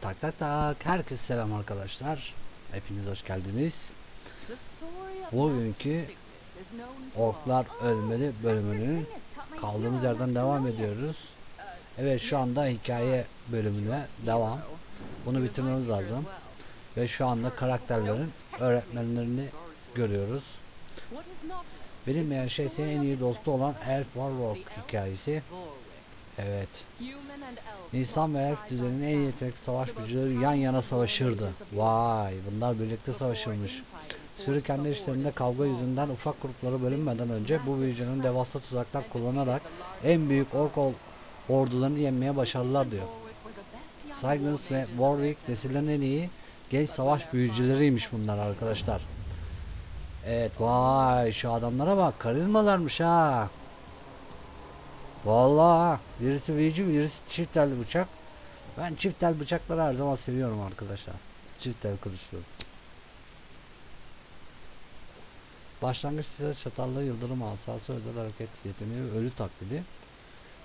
Tak tak tak. Herkese selam arkadaşlar. Hepiniz hoş geldiniz. Bugünkü Orklar Ölmeli bölümünün kaldığımız yerden devam ediyoruz. Evet şu anda hikaye bölümüne devam. Bunu bitirmemiz lazım. Ve şu anda karakterlerin öğretmenlerini görüyoruz. Bilinmeyen şey ise en iyi dostu olan Elf Warlock hikayesi. Evet. İnsan ve elf düzeninin en yetenekli savaş güçleri yan yana savaşırdı. Vay bunlar birlikte savaşırmış. Sürü kendi işlerinde kavga yüzünden ufak gruplara bölünmeden önce bu büyücünün devasa tuzaklar kullanarak en büyük ork ordularını yenmeye başardılar diyor. Saygons ve Warwick nesillerin en iyi genç savaş büyücüleriymiş bunlar arkadaşlar. Evet vay şu adamlara bak karizmalarmış ha. Vallahi birisi büyücü birisi çift tel bıçak. Ben çift tel bıçakları her zaman seviyorum arkadaşlar. Çift tel kılıçlı. Başlangıç size çatallı yıldırım asası özel hareket yeteneği ölü taklidi.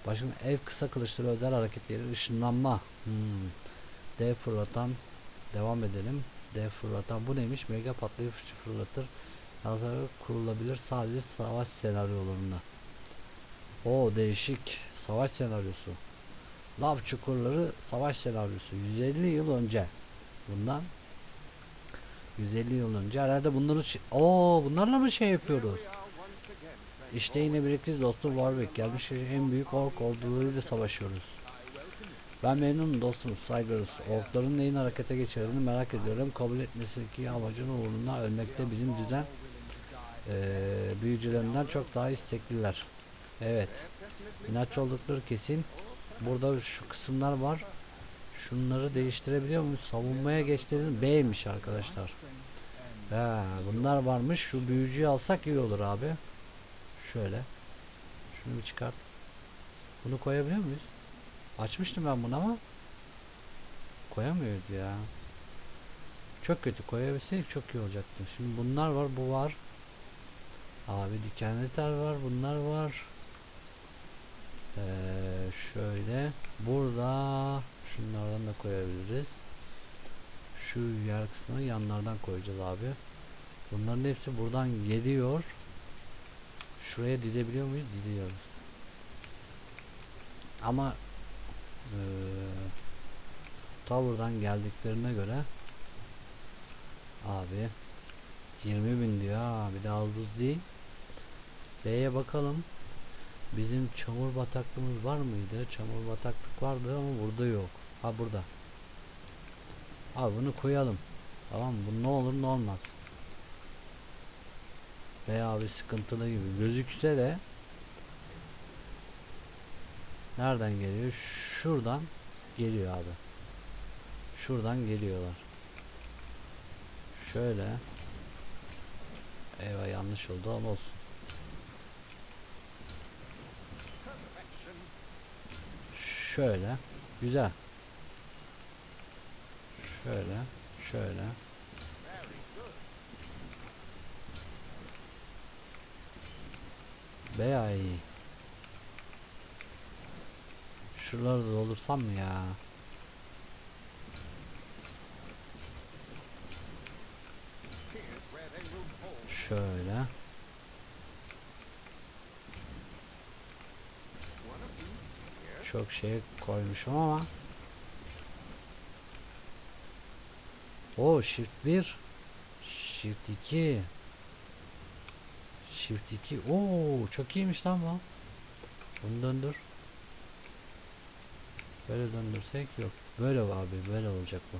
Başın ev kısa kılıçları özel hareketleri ışınlanma. Hmm. Dev fırlatan devam edelim. Dev fırlatan bu neymiş? Mega patlayıcı fırlatır. Yazarı kurulabilir sadece savaş senaryolarında. O değişik savaş senaryosu. Lav çukurları savaş senaryosu. 150 yıl önce. Bundan 150 yıl önce herhalde bunları Oo bunlarla mı şey yapıyoruz? İşte yine birlikte dostum Warwick gelmiş en büyük ork ordularıyla savaşıyoruz. Ben memnunum dostum saygırız. Orkların neyin harekete geçirdiğini merak ediyorum. Kabul etmesindeki amacın uğruna ölmekte bizim düzen eee büyücülerinden çok daha istekliler. Evet. İnatçı oldukları kesin. Burada şu kısımlar var. Şunları değiştirebiliyor muyuz? Savunmaya geçtiğiniz B'ymiş arkadaşlar. Ha, bunlar varmış. Şu büyücüyü alsak iyi olur abi. Şöyle. Şunu bir çıkart. Bunu koyabiliyor muyuz? Açmıştım ben bunu ama koyamıyoruz ya. Çok kötü koyabilseydik çok iyi olacaktı. Şimdi bunlar var, bu var. Abi dikenli tel var, bunlar var. Ee, şöyle burada şunlardan da koyabiliriz. Şu yer kısmını yanlardan koyacağız abi. Bunların hepsi buradan geliyor. Şuraya dizebiliyor muyuz? Diziyoruz. Ama eee Tower'dan geldiklerine göre abi 20 bin diyor ha bir de az buz değil. B'ye bakalım. Bizim çamur bataklığımız var mıydı? Çamur bataklık vardı ama burada yok. Ha burada. Abi bunu koyalım. Tamam? Bu ne olur ne olmaz. Veya bir sıkıntılı gibi gözükse de nereden geliyor? Şuradan geliyor abi. Şuradan geliyorlar. Şöyle. Eyvah yanlış oldu ama olsun. Şöyle. Güzel. Şöyle. Şöyle. İyi. Şuraları da doldursam mı ya? Şöyle. Çok şey koymuşum ama. O shift 1 shift 2 shift 2 Oo çok iyiymiş lan bu. Bunu döndür. Böyle döndürsek yok. Böyle abi böyle olacak bu.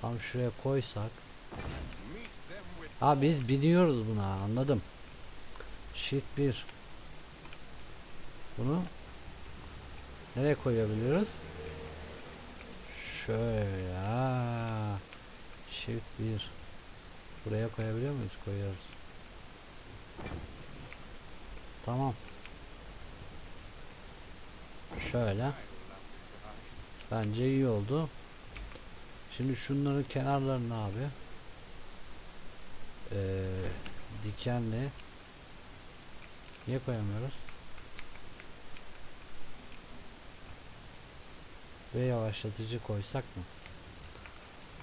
Tam şuraya koysak. Ha biz biliyoruz buna anladım. Shift 1 Bunu nereye koyabiliyoruz? Şöyle. Shift 1 Buraya koyabiliyor muyuz? Koyuyoruz. Tamam. Şöyle. Bence iyi oldu. Şimdi şunların kenarlarını abi ee, dikenli niye koyamıyoruz? Ve yavaşlatıcı koysak mı?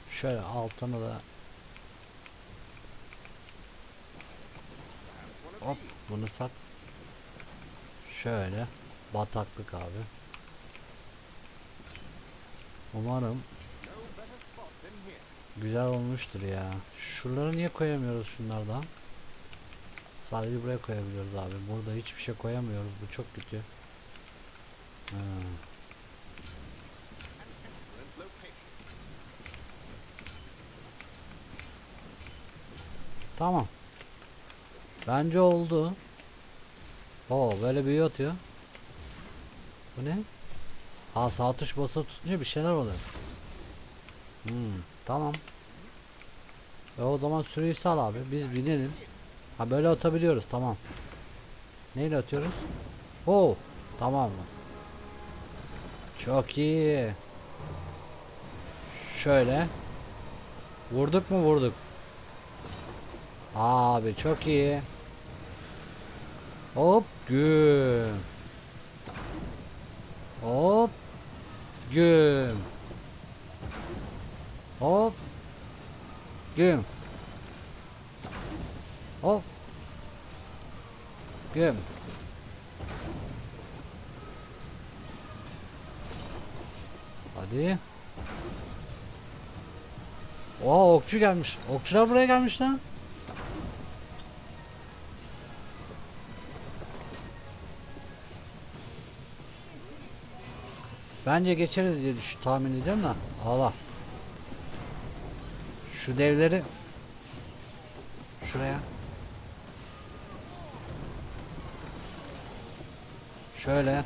Şöyle altına da Hop bunu sat. Şöyle bataklık abi. Umarım güzel olmuştur ya. Şuraları niye koyamıyoruz şunlardan? Sadece buraya koyabiliyoruz abi. Burada hiçbir şey koyamıyoruz. Bu çok kötü. Ha. Tamam. Bence oldu. Oo böyle büyü atıyor. Bu ne? Aa sağ tuş basılı tutunca bir şeyler oluyor. Hmm, tamam. E o zaman sürüyü sal abi. Biz binelim. Ha böyle atabiliyoruz tamam. Neyle atıyoruz? Oo tamam mı? Çok iyi. Şöyle. Vurduk mu vurduk. Abi çok iyi. Hop güm. Hop güm. Hop güm. Hop güm. Hadi. Oo okçu gelmiş. Okçular buraya gelmiş lan. Bence geçeriz diye düş tahmin ediyorum da. Allah. Şu devleri şuraya. Şöyle.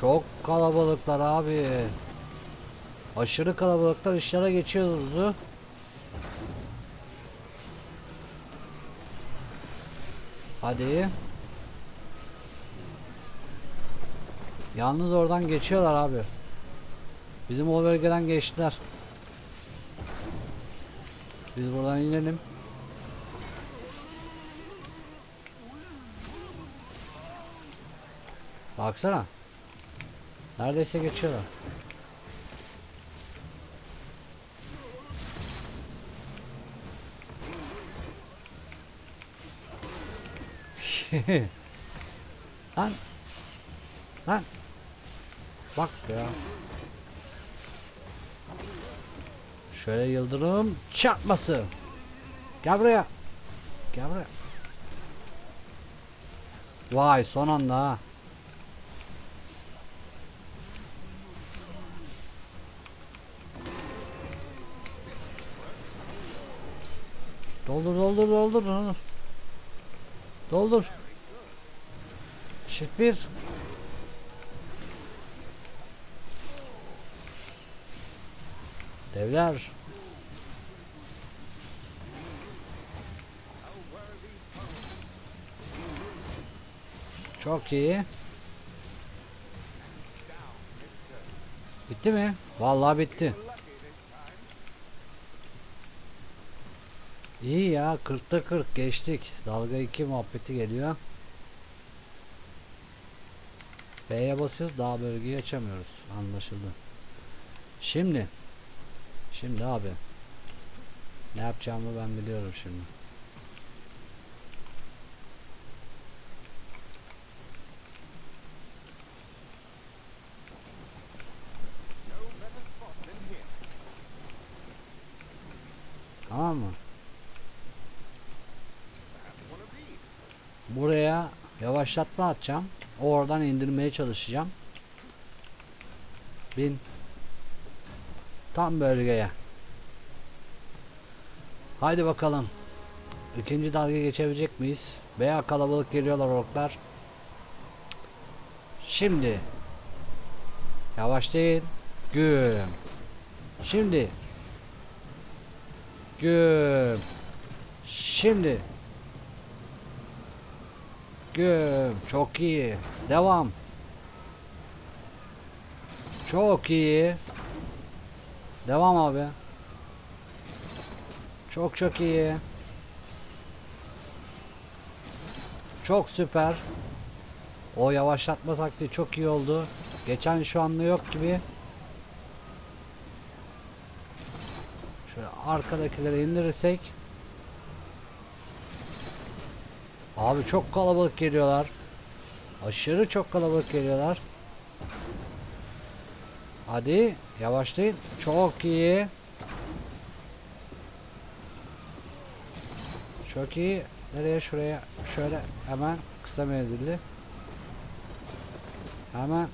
Çok kalabalıklar abi. Aşırı kalabalıklar işlere geçiyordu. Hadi. Yalnız oradan geçiyorlar abi. Bizim o bölgeden geçtiler. Biz buradan inelim. Baksana. Neredeyse geçiyorlar. Lan. Lan. Bak ya. Şöyle yıldırım çarpması. Gel buraya. Gel buraya. Vay son anda ha. Doldur doldur doldur doldur. Doldur. Shift 1. Devler. Çok iyi. Bitti mi? Vallahi bitti. İyi ya 40'ta 40 geçtik. Dalga 2 muhabbeti geliyor. B'ye basıyoruz daha bölgeyi açamıyoruz. Anlaşıldı. Şimdi Şimdi abi ne yapacağımı ben biliyorum şimdi. Tamam mı? Buraya yavaşlatma atacağım. Oradan indirmeye çalışacağım. Bin. Tam bölgeye. Haydi bakalım. İkinci dalga geçebilecek miyiz? Veya kalabalık geliyorlar orklar. Şimdi. Yavaş değil. Güm. Şimdi. Güm. Şimdi. Güm. Çok iyi. Devam. Çok iyi. Devam abi. Çok çok iyi. Çok süper. O yavaşlatma taktiği çok iyi oldu. Geçen şu anda yok gibi. Şöyle arkadakileri indirirsek. Abi çok kalabalık geliyorlar. Aşırı çok kalabalık geliyorlar. Hadi yavaşlayın. Çok iyi. Çok iyi. Nereye şuraya şöyle hemen kısa menzilli. Hemen.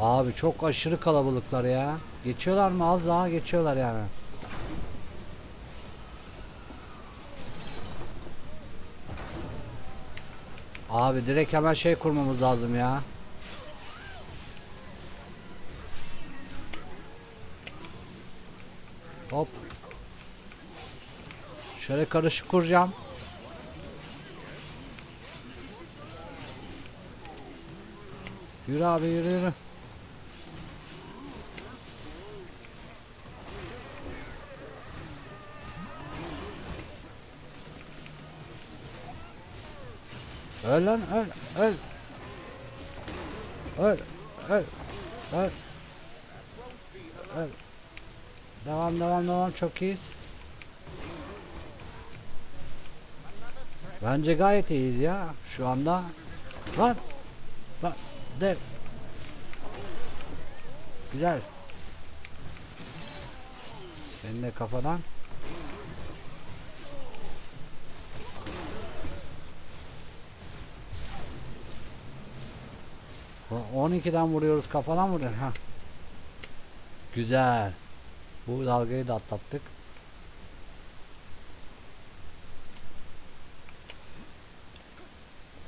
Abi çok aşırı kalabalıklar ya. Geçiyorlar mı? Az daha geçiyorlar yani. Abi direkt hemen şey kurmamız lazım ya. Hop. Şöyle karışık kuracağım. Yürü abi yürü yürü. Öl lan öl öl. Öl öl öl. Öl. Devam devam devam çok iyiyiz. Bence gayet iyiyiz ya şu anda. Lan. Lan dev. Güzel. Senin de kafadan. O- 12'den vuruyoruz kafadan vuruyor. Ha. Güzel. Bu dalgayı da atlattık.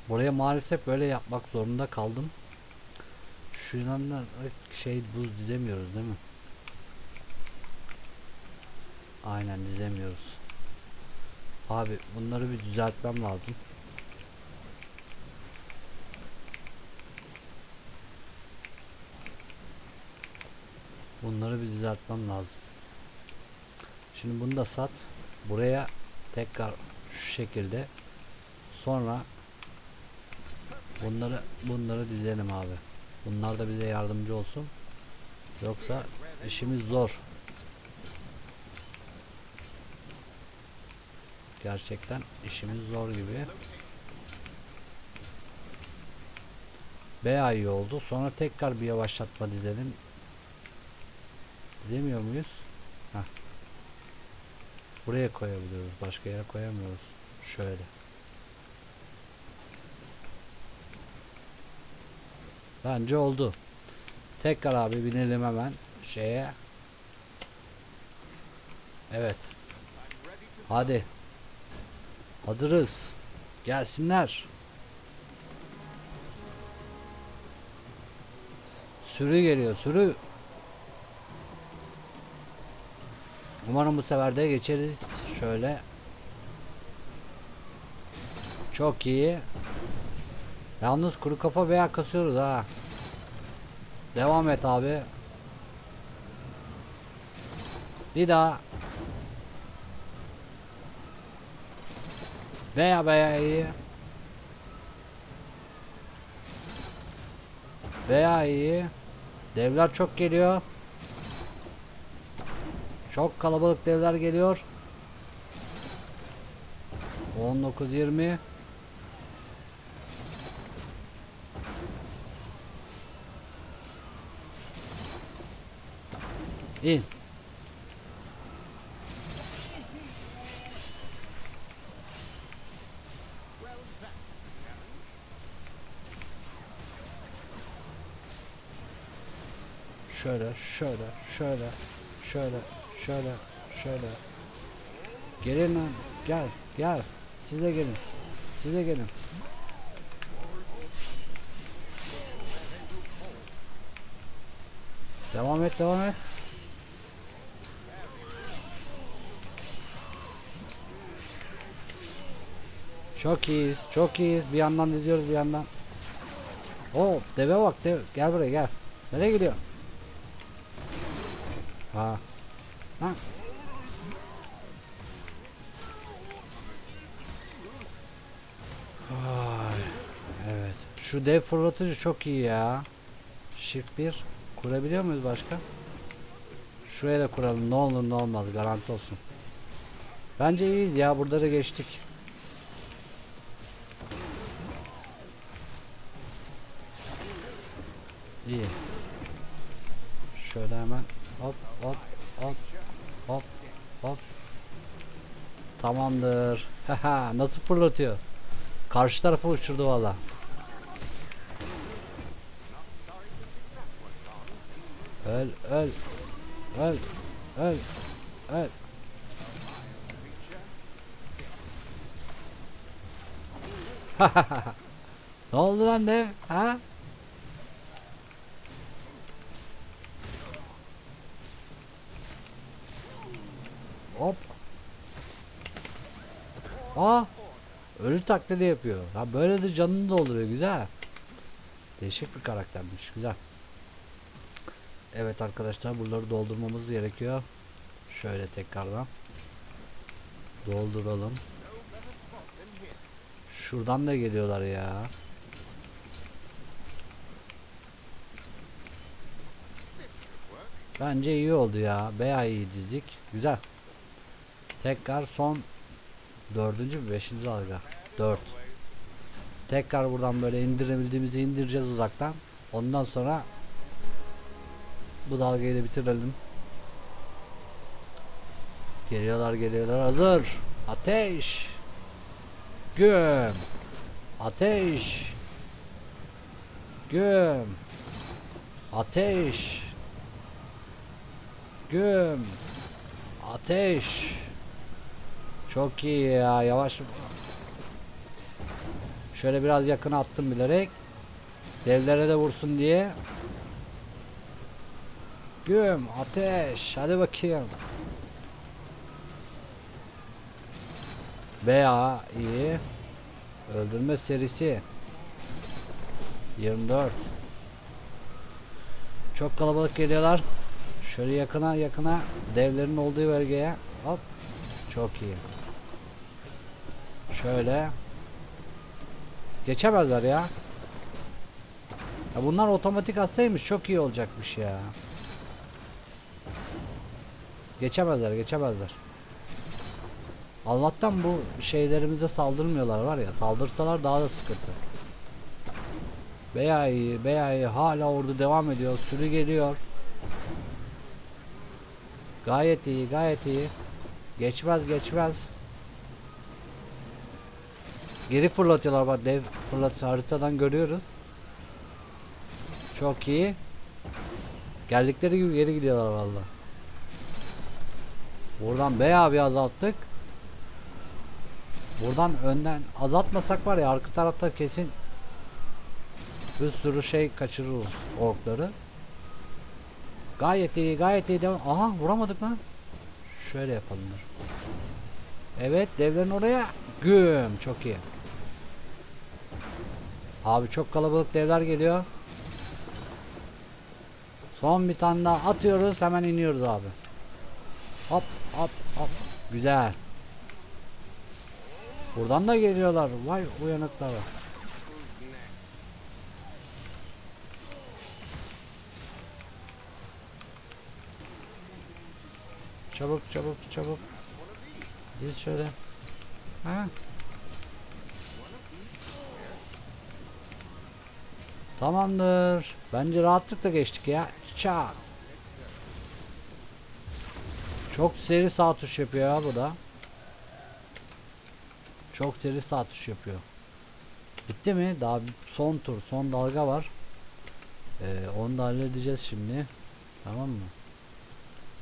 Buraya maalesef böyle yapmak zorunda kaldım. Şu yandan şey buz dizemiyoruz değil mi? Aynen dizemiyoruz. Abi bunları bir düzeltmem lazım. Bunları bir düzeltmem lazım. Şimdi bunu da sat. Buraya tekrar şu şekilde sonra bunları bunları dizelim abi. Bunlar da bize yardımcı olsun. Yoksa işimiz zor. Gerçekten işimiz zor gibi. Bayağı iyi oldu. Sonra tekrar bir yavaşlatma dizelim. Dizemiyor muyuz? Heh. Buraya koyabiliyoruz. Başka yere koyamıyoruz. Şöyle. Bence oldu. Tekrar abi binelim hemen şeye. Evet. Hadi. Hazırız. Gelsinler. Sürü geliyor sürü. Umarım bu sefer de geçeriz. Şöyle. Çok iyi. Yalnız kuru kafa veya kasıyoruz ha. Devam et abi. Bir daha. Veya veya iyi. Veya iyi. Devler çok geliyor. Çok kalabalık devler geliyor. 19 20 İn. Şöyle, şöyle, şöyle, şöyle, şöyle, şöyle. Gelin lan, gel, gel. Siz de gelin. Siz de gelin. Devam et, devam et. Çok iyiyiz, çok iyiyiz. Bir yandan diziyoruz, bir yandan. Oo, deve bak, dev. Gel buraya, gel. Nereye gidiyor? Ha. Ha. Ay, evet. Şu dev fırlatıcı çok iyi ya. Shift 1 kurabiliyor muyuz başka? Şuraya da kuralım ne olur ne olmaz garanti olsun. Bence iyiyiz ya burada da geçtik. İyi. Şöyle hemen hop hop hop hop hop. Tamamdır. Haha nasıl fırlatıyor? Karşı tarafa uçurdu valla. Öl öl öl öl öl. ne oldu lan dev? Ha? Hop. Aa. Ölü taklidi yapıyor. Ha böyle de canını dolduruyor güzel. Değişik bir karaktermiş güzel. Evet arkadaşlar buraları doldurmamız gerekiyor. Şöyle tekrardan. Dolduralım. Şuradan da geliyorlar ya. Bence iyi oldu ya. Bayağı iyi dizdik. Güzel. Tekrar son dördüncü mü beşinci dalga. Dört. Tekrar buradan böyle indirebildiğimizi indireceğiz uzaktan. Ondan sonra bu dalgayı da bitirelim. Geliyorlar geliyorlar hazır. Ateş. Güm. Ateş. Güm. Ateş. Güm. Ateş. Çok iyi ya yavaş. Şöyle biraz yakın attım bilerek. Devlere de vursun diye. Güm ateş hadi bakayım. Veya iyi. Öldürme serisi. 24. Çok kalabalık geliyorlar. Şöyle yakına yakına devlerin olduğu bölgeye. Hop. Çok iyi. Şöyle. Geçemezler ya. Ya bunlar otomatik atsaymış çok iyi olacakmış ya. Geçemezler, geçemezler. Allah'tan bu şeylerimize saldırmıyorlar var ya. Saldırsalar daha da sıkıntı. Veya iyi. Hala ordu devam ediyor. Sürü geliyor. Gayet iyi, gayet iyi. Geçmez, geçmez. Geri fırlatıyorlar bak dev fırlat haritadan görüyoruz. Çok iyi. Geldikleri gibi geri gidiyorlar valla. Buradan bayağı bir azalttık. Buradan önden azaltmasak var ya arka tarafta kesin bir sürü şey kaçırırız orkları. Gayet iyi gayet iyi devam. Aha vuramadık lan. Şöyle yapalım. dur. Evet devlerin oraya. Güm çok iyi. Abi çok kalabalık devler geliyor. Son bir tane daha atıyoruz hemen iniyoruz abi. Hop hop hop. Güzel. Buradan da geliyorlar. Vay uyanıklar. Çabuk çabuk çabuk. Diz şöyle. Ha. Tamamdır. Bence rahatlıkla geçtik ya. Çat. Çok seri sağ tuş yapıyor ya bu da. Çok seri sağ tuş yapıyor. Bitti mi? Daha son tur, son dalga var. Ee, onu da halledeceğiz şimdi. Tamam mı?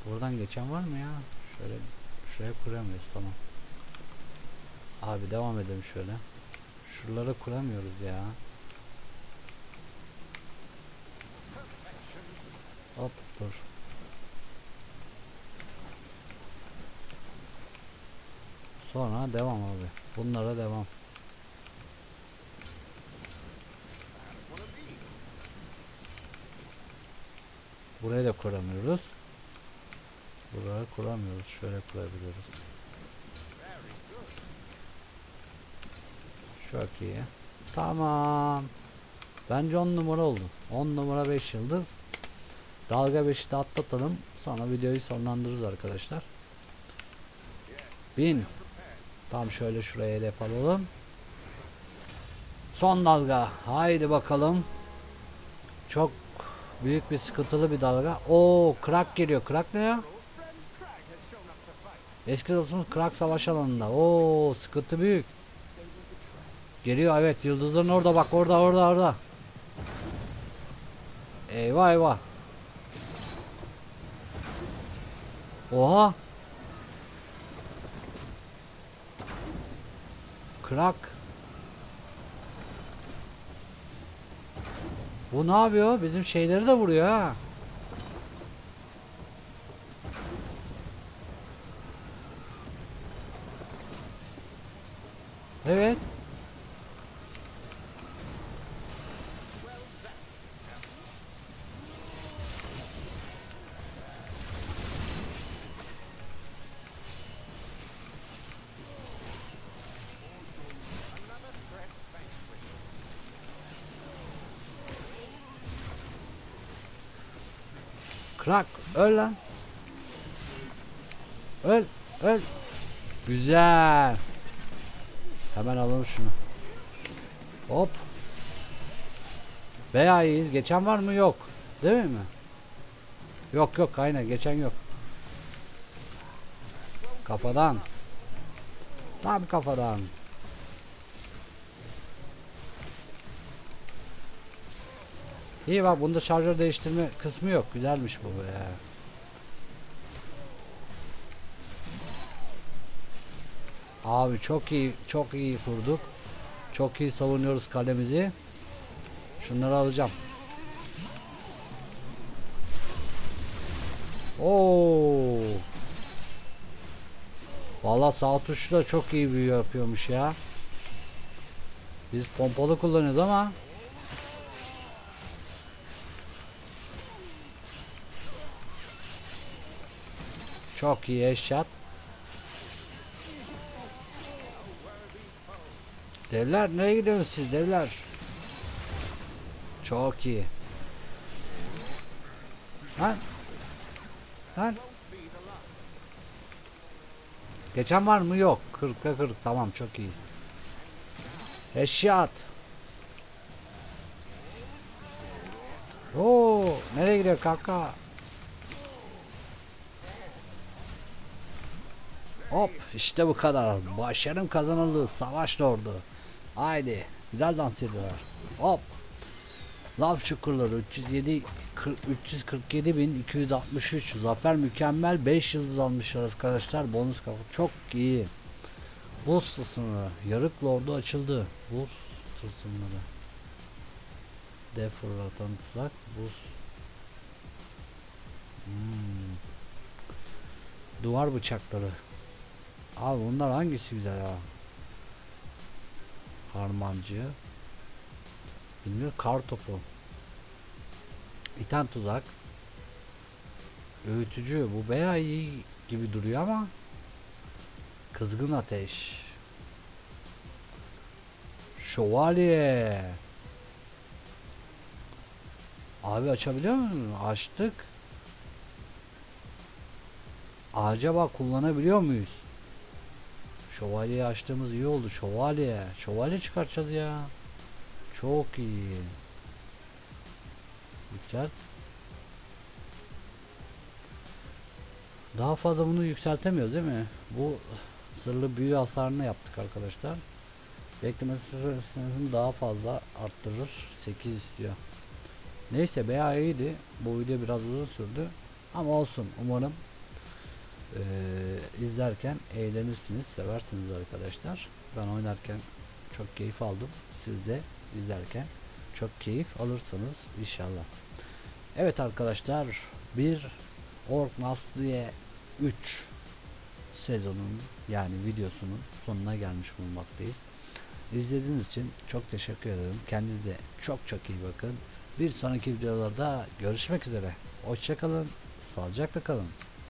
Buradan geçen var mı ya? Şöyle şuraya kuramıyoruz tamam. Abi devam edelim şöyle. Şuralara kuramıyoruz ya. Hop dur. Sonra devam abi. Bunlara devam. Burayı da kuramıyoruz. Burayı kuramıyoruz. Şöyle kurabiliyoruz. Çok iyi. Tamam. Bence on numara oldu. 10 numara 5 yıldız. Dalga 5'i de atlatalım. Sonra videoyu sonlandırırız arkadaşlar. 1000 Tam şöyle şuraya hedef alalım. Son dalga. Haydi bakalım. Çok büyük bir sıkıntılı bir dalga. Oo, krak geliyor. Krak ne ya? Eski dostumuz Krak savaş alanında. Oo, sıkıntı büyük. Geliyor evet yıldızların orada bak orada orada orada. Eyvah eyvah. Oha. Krak. Bu ne yapıyor? Bizim şeyleri de vuruyor ha. Evet. Krak öl lan. Öl öl. Güzel. Hemen alalım şunu. Hop. Veya iyiyiz. Geçen var mı? Yok. Değil mi? Yok yok aynen geçen yok. Kafadan. Tam kafadan. İyi bak bunda şarjör değiştirme kısmı yok. Güzelmiş bu be. Abi çok iyi çok iyi kurduk. Çok iyi savunuyoruz kalemizi. Şunları alacağım. Oo. Valla sağ tuşla çok iyi büyü yapıyormuş ya. Biz pompalı kullanıyoruz ama Çok iyi eşyat. Devler nereye gidiyorsunuz siz devler? Çok iyi. Lan. Lan. Geçen var mı? Yok. 40'a 40. Tamam çok iyi. Eşyat. Oo, nereye gidiyor kanka? Hop işte bu kadar. Başarım kazanıldı. Savaş lordu. Haydi. Güzel dans ediyorlar. Hop. Lav çukurları 307 347.263 Zafer mükemmel 5 yıldız almışlar arkadaşlar. Bonus kafa çok iyi. Buz tılsımları. Yarık lordu açıldı. Buz tılsımları. Dev fırlatan tuzak. Buz. Hmm. Duvar bıçakları. Abi bunlar hangisi güzel ya? Harmancı. Bilmiyorum kar topu. İten tuzak. Öğütücü. Bu bayağı iyi gibi duruyor ama kızgın ateş. Şövalye. Abi açabiliyor musun? Açtık. Acaba kullanabiliyor muyuz? Şövalyeyi açtığımız iyi oldu. Şövalye. Şövalye çıkartacağız ya. Çok iyi. Yükselt. Daha fazla bunu yükseltemiyoruz değil mi? Bu sırlı büyü hasarını yaptık arkadaşlar. Bekleme süresini daha fazla arttırır. 8 istiyor. Neyse bayağı iyiydi. Bu video biraz uzun sürdü. Ama olsun. Umarım ee, izlerken eğlenirsiniz, seversiniz arkadaşlar. Ben oynarken çok keyif aldım. Siz de izlerken çok keyif alırsınız inşallah. Evet arkadaşlar bir Ork Masliye 3 sezonun yani videosunun sonuna gelmiş bulunmaktayız. İzlediğiniz için çok teşekkür ederim. Kendinize çok çok iyi bakın. Bir sonraki videolarda görüşmek üzere. Hoşçakalın. Sağlıcakla kalın.